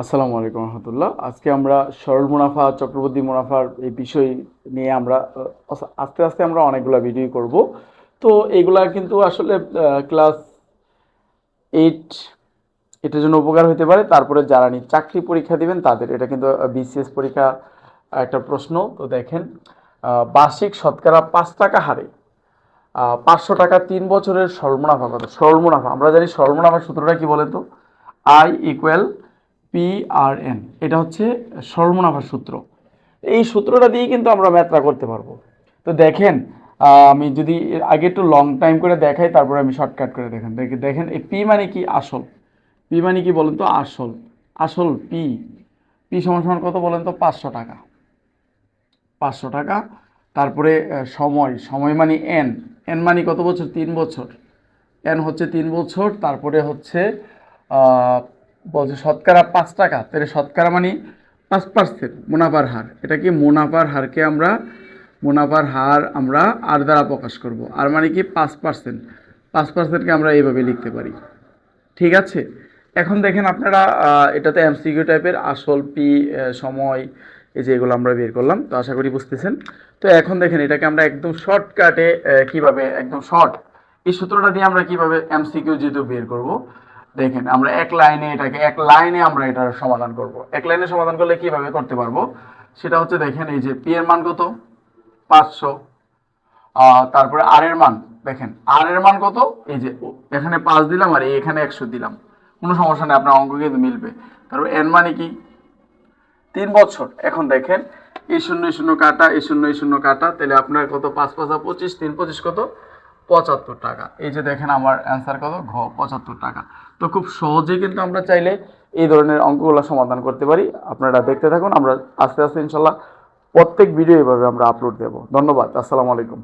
আসসালামু আলাইকুম রহমতুল্লাহ। আজকে আমরা সরল মুনাফা চক্রবর্তী মুনাফার এই বিষয় নিয়ে আমরা আস্তে আস্তে আমরা অনেকগুলো ভিডিও করব। তো এগুলা কিন্তু আসলে ক্লাস এইট, এটার জন্য উপকার হতে পারে। তারপরে যারা নি চাকরি পরীক্ষা দিবেন, তাদের এটা কিন্তু বিসিএস পরীক্ষা একটা প্রশ্ন। তো দেখেন বার্ষিক শতকরা পাঁচ টাকা হারে পাঁচশো টাকা তিন বছরের সরল মুনাফা কত? সরল মুনাফা, আমরা জানি সরল মুনাফার সূত্রটা কি বলে তো? I equal P R N এটা হচ্ছে সরল মুনাফার সূত্র। এই সূত্রটা দিয়ে কিন্তু আমরা ম্যাথটা করতে পারব। তো দেখেন আমি যদি আগে একটু লং টাইম করে দেখাই, তারপরে আমি শর্টকাট করে দেখেন। দেখে- দেখেন, এই পি মানে কি? আসল। পি মানে কি বলেন তো? আসল। আসল পি পি সমান সমান কত বলেন তো? পাঁচশো টাকা। পাঁচশো টাকা। তারপরে সময়। সময় মানে এন এন মানে কত বছর? তিন বছর। এন হচ্ছে তিন বছর। তারপরে হচ্ছে বলছে, শতকরা পাঁচ টাকা। তাহলে শতকরা মানে পাঁচ পার্সেন্ট মুনাফার হার। এটা কি মুনাফার হারকে আমরা, মুনাফার হার আমরা আর দ্বারা প্রকাশ করব। আর মানে কি পাঁচ পার্সেন্ট পাঁচ পার্সেন্টকে আমরা এইভাবে লিখতে পারি। ঠিক আছে? এখন দেখেন আপনারা এটাতে এমসিকিউ টাইপের আসল পি সময়, এই যে এগুলো আমরা বের করলাম, তো আশা করি বুঝতেছেন। তো এখন দেখেন এটাকে আমরা একদম শর্টকাটে কীভাবে, একদম শর্ট এই সূত্রটা দিয়ে আমরা কীভাবে এমসিকিউ যেহেতু বের করব দেখেন, আমরা এক লাইনে এটাকে, এক লাইনে আমরা এটার সমাধান করব। এক লাইনে সমাধান করলে কীভাবে করতে পারব? সেটা হচ্ছে দেখেন, এই যে পি এর মান কত? পাঁচশো। তারপরে আর এর মান, দেখেন আর এর মান কত? এই যে, এখানে পাঁচ দিলাম আর এখানে একশো দিলাম। কোনো সমস্যা নেই, আপনার অঙ্ক কিন্তু মিলবে। তারপর এন মানে কি? তিন বছর এখন দেখেন, এই শূন্য শূন্য কাটা, এই শূন্য শূন্য কাটা, তাহলে আপনার কত? পাঁচ পাঁচা পঁচিশ, তিন পঁচিশ কত? পঁচাত্তর টাকা। এই যে দেখেন আমার অ্যান্সার কত? ঘ, পঁচাত্তর টাকা। তো খুব সহজে কিন্তু আমরা চাইলে এই ধরনের অঙ্কগুলো সমাধান করতে পারি। আপনারা দেখতে থাকুন, আমরা আস্তে আস্তে ইনশাল্লাহ প্রত্যেক ভিডিও এভাবে আমরা আপলোড দেব। ধন্যবাদ, আসসালামু আলাইকুম।